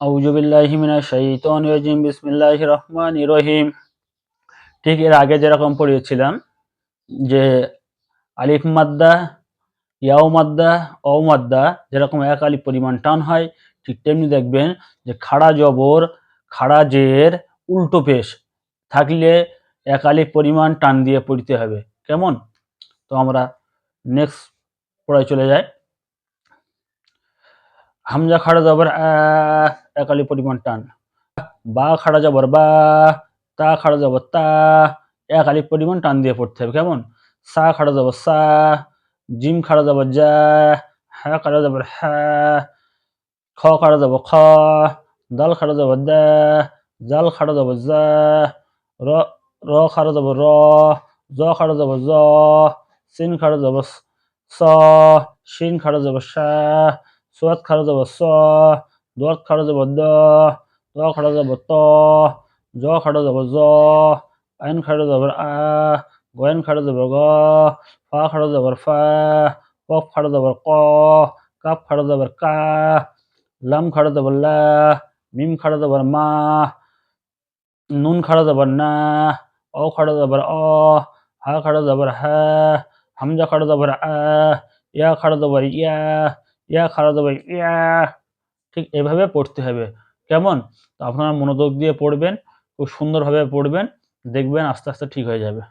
আউজুবিল্লাহিমিনা শাইতান রাজিম বিসমিল্লাহ রহমান রহিম। ঠিক এর আগে যেরকম পড়িয়েছিলাম যে আলিফ মাদ্দা ইয়াও মাদ্দা অ মাদ্দা, যেরকম এক আলিফ পরিমাণ টান হয়, ঠিক তেমনি দেখবেন যে খাড়া জবর, খাড়া জের, উল্টো পেশ থাকলে এক আলিফ পরিমাণ টান দিয়ে পড়তে হবে। কেমন? তো আমরা নেক্সট পড়ায় চলে যাই। হামজা খাড়া জবর আ এক আলিফ পরিমাণ টান বা খাড়া জবর বা তা খাড়া জবর তা এক আলিফ পরিমাণ টান দিয়ে পড়তে হবে কেমন সা খাড়া জবর সা জিম খাড়া জবর যা হ্যাঁ খাড়া জবর হ্যাঁ খ খাড়া জবর খ দাল খাড়া জবর দা জাল খাড়া জবর জা র র খাড়া জবর র জ খাড়া জবর জ সিন খাড়া জবর স শিন খাড়া জবর সা সোয়াত জবর স দোয়াত খাড়া জবর দ দ ত জ খাড়া জবর জ আইন খাড়া জবর আ গয়েন খাড়া জবর গ ফা খাড়া জবর ফা কফ খাড়া জবর ক কাপ খাড়া জবর কা লাম খাড়া জবর লা মিম খাড়া জবর মা নুন খাড়া জবর না অ খাড়া জবর অ হা খাড়া জবর হা হামজা খাড়া জবর আ ইয়া খাড়া জবর ইয়া ইয়া খারা দেবে ইয়া, ঠিক এভাবে পড়তে হবে। কেমন? তো আপনারা মনোযোগ দিয়ে পড়বেন, খুব সুন্দরভাবে পড়বেন, দেখবেন আস্তে আস্তে ঠিক হয়ে যাবে।